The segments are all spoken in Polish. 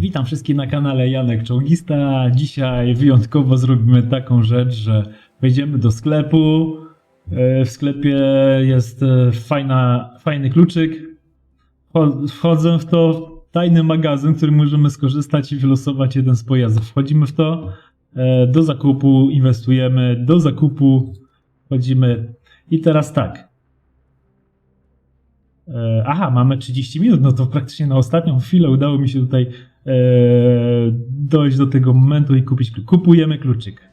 Witam wszystkich na kanale Janek Czołgista. Dzisiaj wyjątkowo zrobimy taką rzecz, że wejdziemy do sklepu. E, W sklepie jest e, fajna, fajny kluczyk. Wcho- Wchodzę w to tajny magazyn, który możemy skorzystać i wylosować jeden z pojazdów. Wchodzimy w to, e, do zakupu inwestujemy, do zakupu wchodzimy. I teraz tak. Aha, mamy 30 minut, no to praktycznie na ostatnią chwilę udało mi się tutaj dojść do tego momentu i kupić klucz. Kupujemy kluczyk.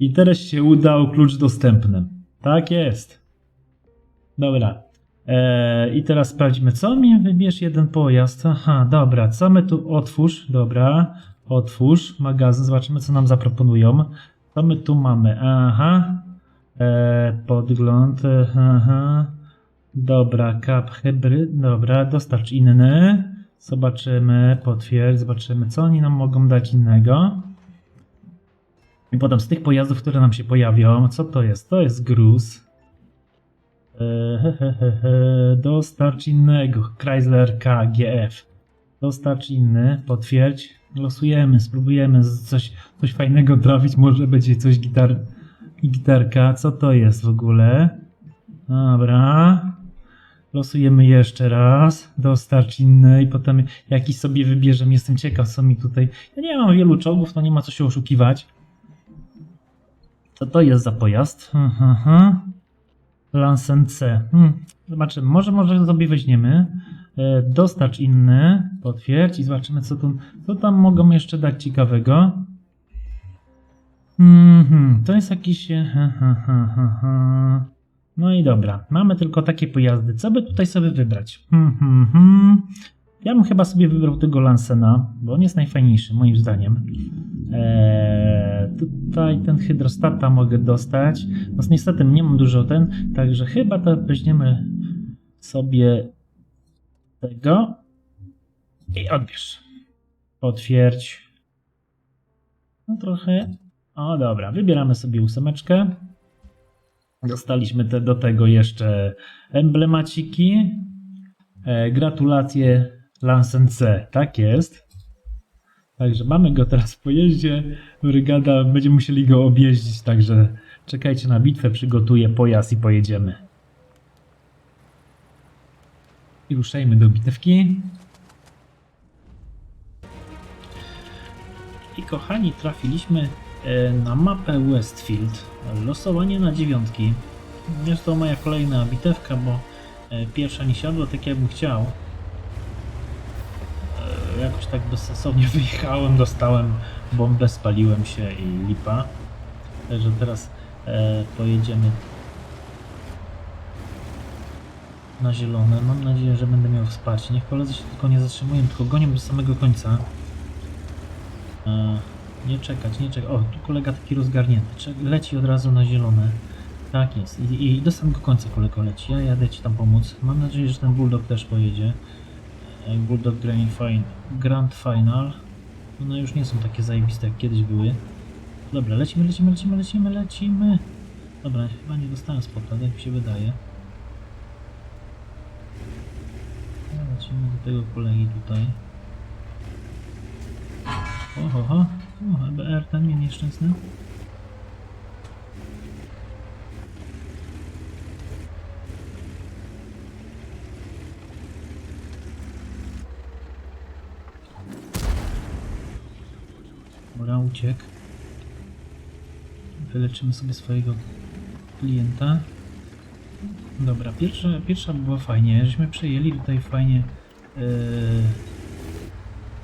I teraz się udał klucz dostępny. Tak jest. Dobra. E, I teraz sprawdzimy, co mi wybierz jeden pojazd. Aha, dobra, co my tu otwórz? Dobra, otwórz magazyn, zobaczymy, co nam zaproponują. Co my tu mamy? Aha. E, podgląd, e, aha. Dobra, kap hybryd, dobra, dostarcz inny. Zobaczymy, potwierdź, zobaczymy, co oni nam mogą dać innego. I potem z tych pojazdów, które nam się pojawią, co to jest? To jest gruz. E. Dostarcz innego. Chrysler KGF. Dostarcz inny, potwierdź. Losujemy, spróbujemy coś, coś fajnego trafić. Może będzie coś gitar, gitarka. Co to jest w ogóle? Dobra. Losujemy jeszcze raz. Dostarcz inny i potem jakiś sobie wybierzemy. Jestem ciekaw, co mi tutaj. Ja nie mam wielu czołgów, to nie ma co się oszukiwać. Co to jest za pojazd? Aha, aha. Lansen C. Hmm. Zobaczymy. Może, może sobie weźmiemy. E, dostarcz inny. Potwierdź i zobaczymy, co, tu, co tam mogą jeszcze dać ciekawego. To jest jakiś. Ha, ha, ha, ha, ha. No i dobra. Mamy tylko takie pojazdy. Co by tutaj sobie wybrać? Hmm, hmm, hmm. Ja bym chyba sobie wybrał tego Lansena, bo on jest najfajniejszy, moim zdaniem. Eee, tutaj ten hydrostata mogę dostać. No niestety nie mam dużo ten, także chyba to weźmiemy sobie tego i odbierz. Potwierdź. No trochę. O dobra, wybieramy sobie ósemeczkę. Dostaliśmy te, do tego jeszcze emblemaciki. E, gratulacje Lansen C. Tak jest. Także mamy go teraz w pojeździe. Brygada, będziemy musieli go objeździć, także czekajcie na bitwę, przygotuję pojazd i pojedziemy. I ruszajmy do bitewki. I kochani, trafiliśmy na mapę Westfield. Losowanie na dziewiątki. Jest to moja kolejna bitewka, bo e, pierwsza nie siadła tak jakbym chciał. E, Jakoś tak bezsensownie wyjechałem, dostałem bombę, spaliłem się i lipa. Także teraz e, pojedziemy na zielone. Mam nadzieję, że będę miał wsparcie. Niech koledzy się tylko nie zatrzymują, tylko gonią do samego końca. E, nie czekać, nie czekać. O, tu kolega taki rozgarnięty. Leci od razu na zielone. Tak jest. I, I do samego końca kolego leci. Ja jadę ci tam pomóc. Mam nadzieję, że ten Bulldog też pojedzie. E, Bulldog Grand, fin Grand Final. One już nie są takie zajebiste jak kiedyś były. Dobra, lecimy, lecimy, lecimy, lecimy, lecimy. Dobra, chyba nie dostałem spota, tak mi się wydaje. Lecimy do tego kolegi tutaj. Oho, oho. O, EBR ten mnie nieszczęsny. Dobra, uciekł. Wyleczymy sobie swojego klienta. Dobra, pierwsza, pierwsza była fajnie, żeśmy przejęli tutaj fajnie. Yy,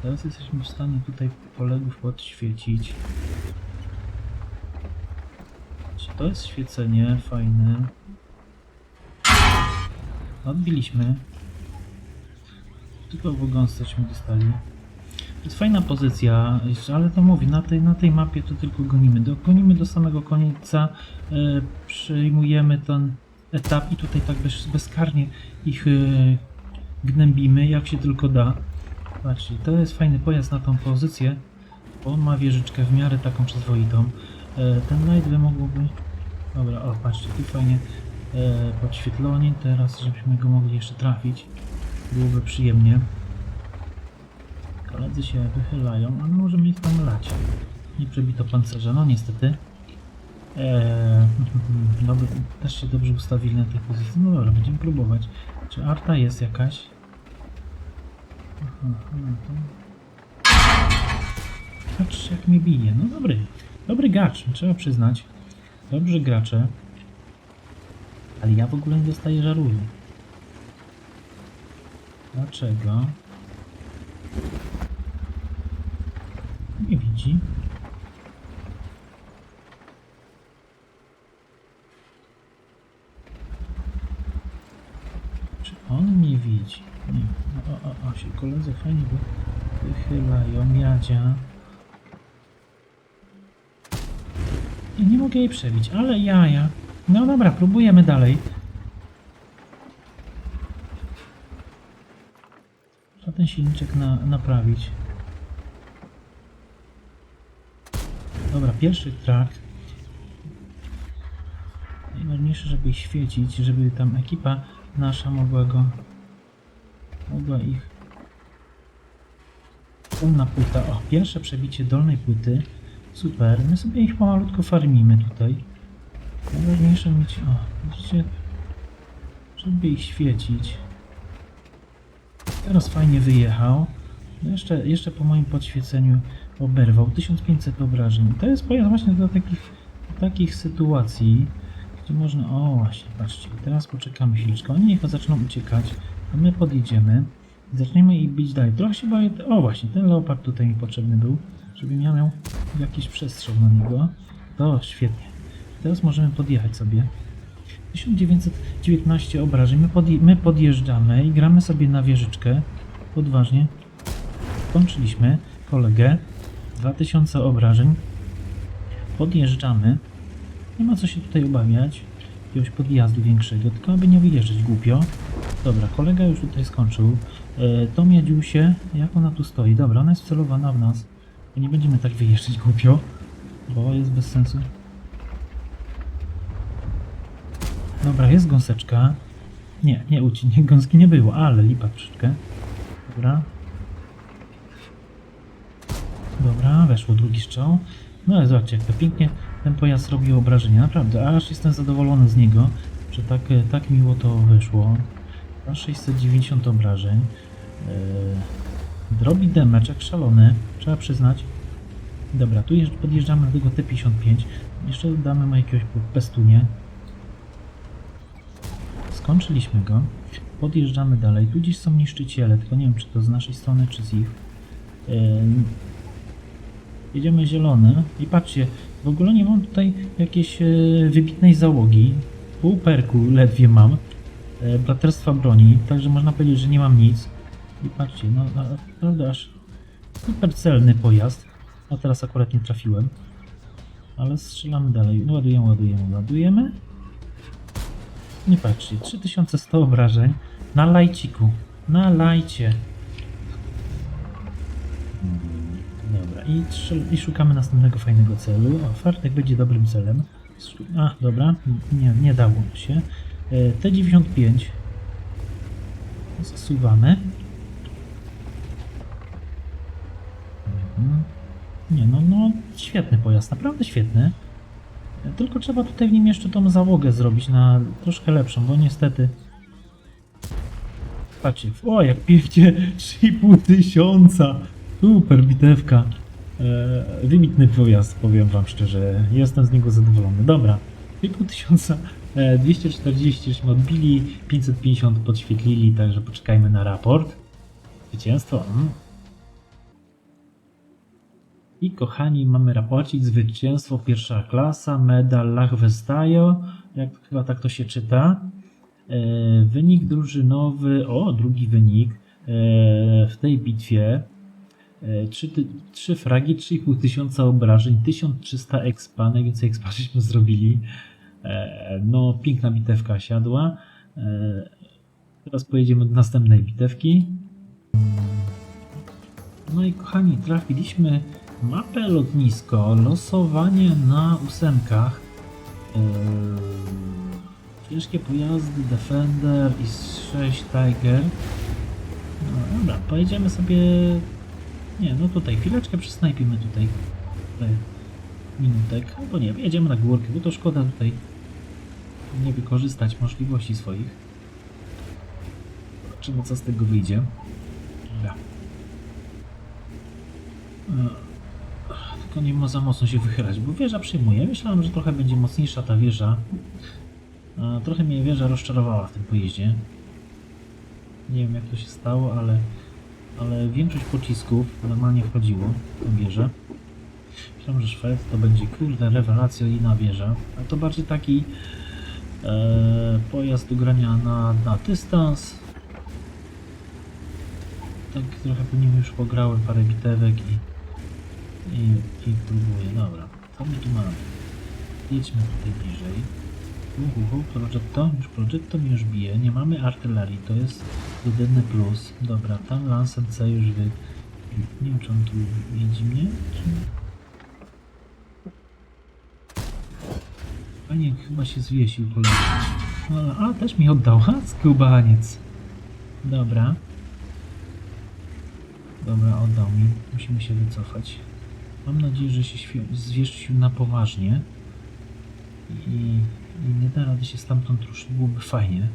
teraz jesteśmy w stanie tutaj polegów podświecić. Czy to jest świecenie fajne? Odbiliśmy. Tylko w gąsceśmy dostali. To jest fajna pozycja, ale to mówię, na tej, na tej mapie to tylko gonimy. Gonimy do samego końca, e, przyjmujemy ten etap i tutaj tak bez, bezkarnie ich e, gnębimy, jak się tylko da. Patrzcie, to jest fajny pojazd na tą pozycję, bo on ma wieżyczkę w miarę taką przyzwoitą. E, ten Knight by mógłby... Dobra, o patrzcie, tu fajnie e, podświetlony, teraz żebyśmy go mogli jeszcze trafić. Byłoby przyjemnie. Koledzy się wychylają, ale możemy ich tam lać. Nie przebito pancerza, no niestety. Eee, dobra, też się dobrze ustawili na tej pozycji. No dobra, będziemy próbować. Czy arta jest jakaś? Patrz jak mnie bije. No dobry. Dobry gracz, trzeba przyznać. Dobrzy gracze. Ale ja w ogóle nie dostaję żaruju. Dlaczego? Nie widzi. Czy on mnie widzi? Nie. No, o, o, o, się koledzy fajnie wy- wychylają. Jadzia. I nie mogę jej przebić, ale jaja. No dobra, próbujemy dalej. Trzeba ten silniczek na, naprawić. Dobra, pierwszy trakt. Najważniejsze, żeby świecić, żeby tam ekipa nasza mogła go... Mogła ich... Dolna płyta. O, pierwsze przebicie dolnej płyty. Super. My sobie ich pomalutko farmimy tutaj. Najważniejsze mieć... O, widzicie? Żeby ich świecić. Teraz fajnie wyjechał. No Jeszcze, jeszcze po moim podświeceniu oberwał 1500 obrażeń. To jest pojazd właśnie do takich, do takich sytuacji, gdzie można... O właśnie, patrzcie. Teraz poczekamy chwileczkę. Oni niech zaczną uciekać, a my podjedziemy. i Zaczniemy ich bić dalej. Trochę się boję... O właśnie, ten leopard tutaj mi potrzebny był, żebym ja miał jakiś przestrzał na niego. To świetnie. Teraz możemy podjechać sobie. 1919 obrażeń. My, podje my podjeżdżamy i gramy sobie na wieżyczkę. Odważnie. Kończyliśmy kolegę. 2000 obrażeń. Podjeżdżamy. Nie ma co się tutaj obawiać. Jakiegoś podjazdu większego, tylko aby nie wyjeżdżać głupio. Dobra, kolega już tutaj skończył. E, to miedziusie, jak ona tu stoi? Dobra, ona jest wcelowana w nas. Nie będziemy tak wyjeżdżać głupio, bo jest bez sensu. Dobra, jest gąseczka. Nie, nie uci, nie, gąski nie było, ale lipa troszeczkę. Dobra. Dobra, weszło drugi strzał. No ale zobaczcie, jak to pięknie ten pojazd robi obrażenia. Naprawdę, aż jestem zadowolony z niego, że tak, tak miło to wyszło. Aż 690 obrażeń. Yy, robi damage jak szalony, trzeba przyznać. Dobra, tu podjeżdżamy do tego T55. Jeszcze damy mu jakiegoś pestunie. Skończyliśmy go. Podjeżdżamy dalej. Tu gdzieś są niszczyciele, tylko nie wiem czy to z naszej strony, czy z ich. Yy, jedziemy zielony i patrzcie, w ogóle nie mam tutaj jakiejś yy, wybitnej załogi. Pół perku ledwie mam. Yy, braterstwa broni, także można powiedzieć, że nie mam nic. I patrzcie, no no, naprawdę aż super celny pojazd. A teraz akurat nie trafiłem. Ale strzelamy dalej. No, ładujemy, ładujemy, ładujemy. Nie patrzcie, 3100 obrażeń na lajciku. Na lajcie. Dobra, i, i szukamy następnego fajnego celu. O, fartek będzie dobrym celem. A, dobra, nie, nie dało się. E, T95. Zasuwamy. Mhm. Nie, no, no, świetny pojazd, naprawdę świetny. Tylko trzeba tutaj w nim jeszcze tą załogę zrobić na troszkę lepszą, bo niestety... Patrzcie, o jak pięknie, 3,5 tysiąca, super bitewka. E, wybitny pojazd, powiem wam szczerze, jestem z niego zadowolony. Dobra, 3,5 tysiąca, 240 żeśmy odbili, 550 podświetlili, także poczekajmy na raport. Zwycięstwo. Mm. I kochani, mamy raporcik, zwycięstwo pierwsza klasa, medal Lachwestajo, jak chyba tak to się czyta. E, wynik drużynowy, o drugi wynik e, w tej bitwie. E, trzy, ty, trzy fragi, 3,5 tysiąca obrażeń, 1300 expa, najwięcej expa żeśmy zrobili. E, no, piękna bitewka siadła. E, teraz pojedziemy do następnej bitewki. No i kochani, trafiliśmy mapę lotnisko, losowanie na ósemkach, yy, ciężkie pojazdy, Defender i 6 Tiger. No dobra, pojedziemy sobie Nie, no tutaj chwileczkę przysnajpimy tutaj. Minutek. Albo nie, jedziemy na górkę, bo to szkoda tutaj nie wykorzystać możliwości swoich. Zobaczymy co z tego wyjdzie. Dobra. E, Tylko nie ma za mocno się wychylać, bo wieża przyjmuje. Myślałem, że trochę będzie mocniejsza ta wieża. A, trochę mnie wieża rozczarowała w tym pojeździe. Nie wiem jak to się stało, ale, ale większość pocisków normalnie wchodziło w tę wieżę. Myślałem, że Szwed to będzie kurde rewelacyjna wieża, a to bardziej taki e, pojazd do grania na, na dystans. Tak trochę po nim już pograłem parę bitewek i, i, i próbuję. Dobra, co my tu mamy? Jedźmy tutaj bliżej. Uhu, Progetto, już Progetto mi już bije, nie mamy artylerii, to jest jedyny plus. Dobra, tam Lancet C już wy... Nie wiem, czy on tu widzi mnie, czy... Panie, chyba się zwiesił kolega. No, a, też mi oddał, ha, skubaniec. Dobra. Dobra, oddał mi. Musimy się wycofać. Mam nadzieję, że się zwieszczył na poważnie. I, I nie da rady się stamtąd ruszyć. Byłoby fajnie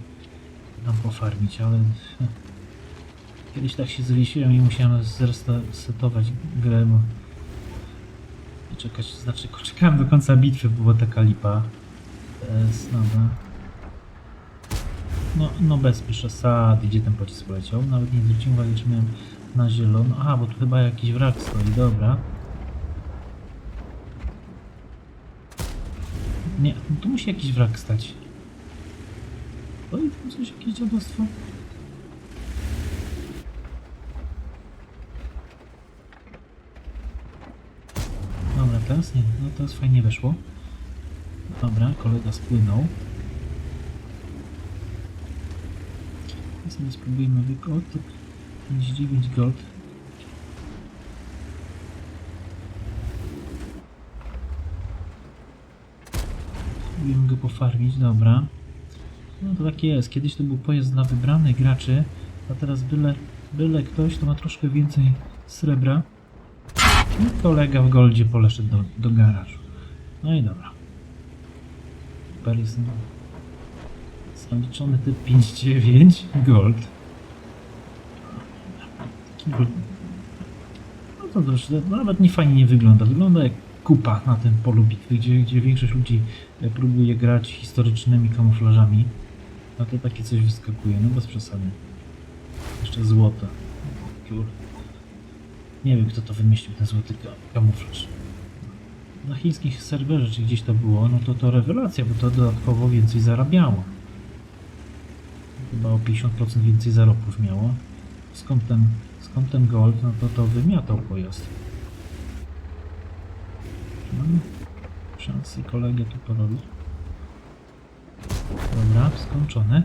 tam pofarmić, ale... Kiedyś tak się zwiesiłem i musiałem zresetować grę, bo... Czekać, znaczy czekałem do końca bitwy, była taka lipa. Dobra. No, no bez przesady, gdzie ten pocisk poleciał. Nawet nie zwróciłem uwagi, czy miałem na zielono. Aha, bo tu chyba jakiś wrak stoi, dobra. Nie, no tu musi jakiś wrak stać. Oj, tam coś, jakieś dziadostwo. Dobra, teraz nie, no teraz fajnie weszło. Dobra, kolega spłynął. Teraz my spróbujemy wykonać 59 gold. Spróbujemy go pofarmić, dobra. No to tak jest, kiedyś to był pojazd dla wybranych graczy, a teraz byle, byle ktoś, to ma troszkę więcej srebra. I kolega w goldzie poleszedł do, do garażu. No i dobra. No, zaliczony typ 5.9 gold. No to też to nawet nie fajnie nie wygląda. Wygląda jak kupa na tym polu bitwy, gdzie, gdzie większość ludzi e, próbuje grać historycznymi kamuflażami. A to takie coś wyskakuje, no bez przesady. Jeszcze złoto. Kur. Nie wiem kto to wymyślił, ten złoty ka- kamuflaż. Na chińskich serwerze, czy gdzieś to było, no to to rewelacja, bo to dodatkowo więcej zarabiało. Chyba o 50% więcej zarobków miało. Skąd ten, skąd ten gold, no to to wymiatał pojazd. Mamy szansę kolegę tu porobić. Dobra, skończone.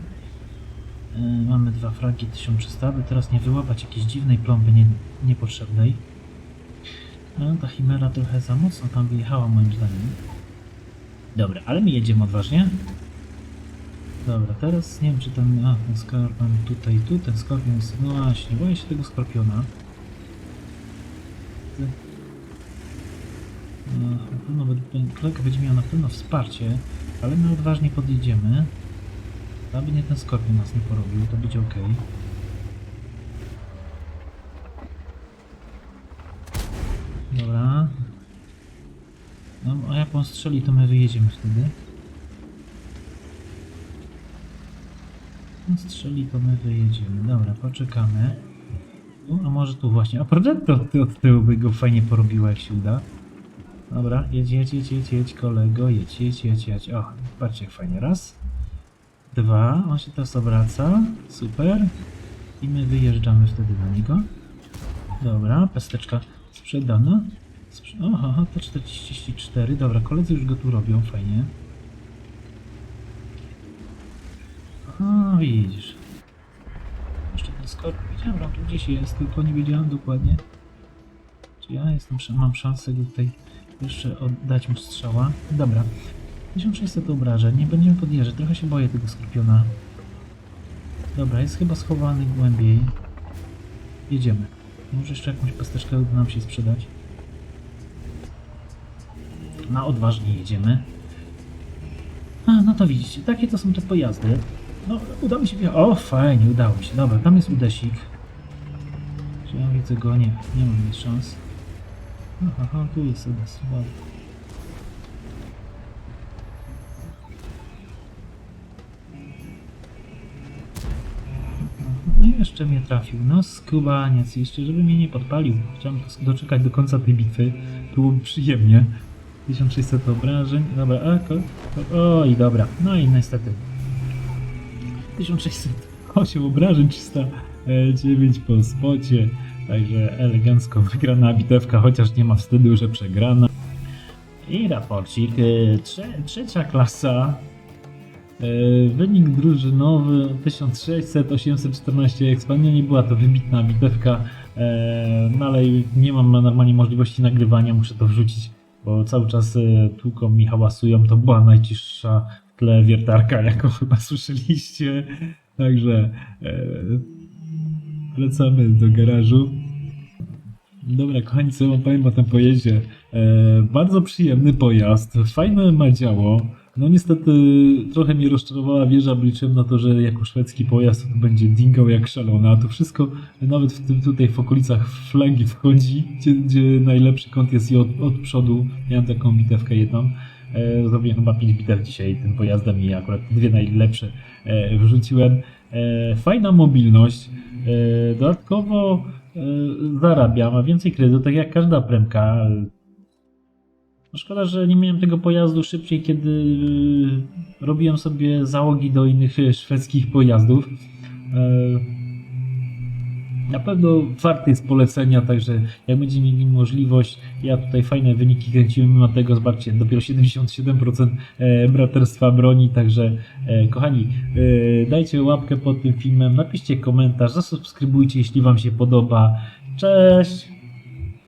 Yy, mamy dwa fragi 1300, aby teraz nie wyłapać jakiejś dziwnej plomby nie, niepotrzebnej. No, ta chimera trochę za mocno tam wyjechała moim zdaniem. Dobra, ale my jedziemy odważnie. Dobra, teraz nie wiem czy ten... A, ten skorpion tutaj, tu, ten skorpion jest... No właśnie, boję się tego skorpiona. No, na pewno będzie- kolega będzie miał na pewno wsparcie, ale my odważnie podjedziemy. Aby nie ten skorpion nas nie porobił, to będzie ok. Dobra. No, a jak on strzeli, to my wyjedziemy wtedy. On strzeli, to my wyjedziemy. Dobra, poczekamy. No, a może tu właśnie. A Progetto od, od tyłu by go fajnie porobiła, jak się uda. Dobra, jedź, jedź, jedź, jedź, jedź, kolego, jedź, jedź, jedź, jedź. O, patrzcie jak fajnie. Raz, dwa, on się teraz obraca. Super. I my wyjeżdżamy wtedy na niego. Dobra, pesteczka sprzedana. Sprze Aha, to 44. Dobra, koledzy już go tu robią, fajnie. Aha, widzisz. Jeszcze ten skorpion. Wiedziałem, on tu gdzieś jest, tylko nie wiedziałem dokładnie. Czy ja jestem, mam szansę tutaj jeszcze oddać mu strzała. Dobra. 1600 obrażeń, nie będziemy podjeżdżać, trochę się boję tego skorpiona. Dobra, jest chyba schowany głębiej. Jedziemy. Może jeszcze jakąś pasteczkę uda nam się sprzedać. Na odważnie jedziemy. A, no to widzicie, takie to są te pojazdy. No, uda mi się... O, fajnie, udało mi się. Dobra, tam jest udesik. Czy ja widzę go? Nie, nie mam nic szans. Aha, tu jest udes. Jeszcze mnie trafił. No skubaniec, jeszcze żeby mnie nie podpalił. Chciałem doczekać do końca tej bitwy. Byłoby przyjemnie. 1600 obrażeń. Dobra, a, ko, ko, oj, dobra. No i niestety. 1608 obrażeń, 309 po spocie. Także elegancko wygrana bitewka, chociaż nie ma wstydu, że przegrana. I raporcik. Trze trzecia klasa. E, Wynik drużynowy 1600, 814 ekspandia. Nie była to wybitna bitewka, e, no ale nie mam normalnie możliwości nagrywania, muszę to wrzucić, bo cały czas e, tłuką mi hałasują. To była najcisza w tle wiertarka, jaką chyba słyszeliście. Także wracamy do garażu. Dobra, kochani, co wam powiem o tym pojeździe. Bardzo przyjemny pojazd, fajne ma działo. No niestety trochę mnie rozczarowała wieża, bo liczyłem na to, że jako szwedzki pojazd będzie dingał jak szalony, a to wszystko nawet w tym tutaj w okolicach flagi wchodzi, gdzie, gdzie najlepszy kąt jest i od, od przodu. Miałem taką bitewkę jedną. E, zrobiłem chyba 5 bitew dzisiaj tym pojazdem i akurat dwie najlepsze e, wrzuciłem. E, fajna mobilność. E, dodatkowo e, zarabia, ma więcej kredytu, tak jak każda premka. No szkoda, że nie miałem tego pojazdu szybciej, kiedy y, robiłem sobie załogi do innych y, szwedzkich pojazdów. E, Na pewno warty jest polecenia, także jak będziecie mieli możliwość, ja tutaj fajne wyniki kręciłem mimo tego, zobaczcie, dopiero 77% e, braterstwa broni, także e, kochani, e, dajcie łapkę pod tym filmem, napiszcie komentarz, zasubskrybujcie, jeśli Wam się podoba. Cześć!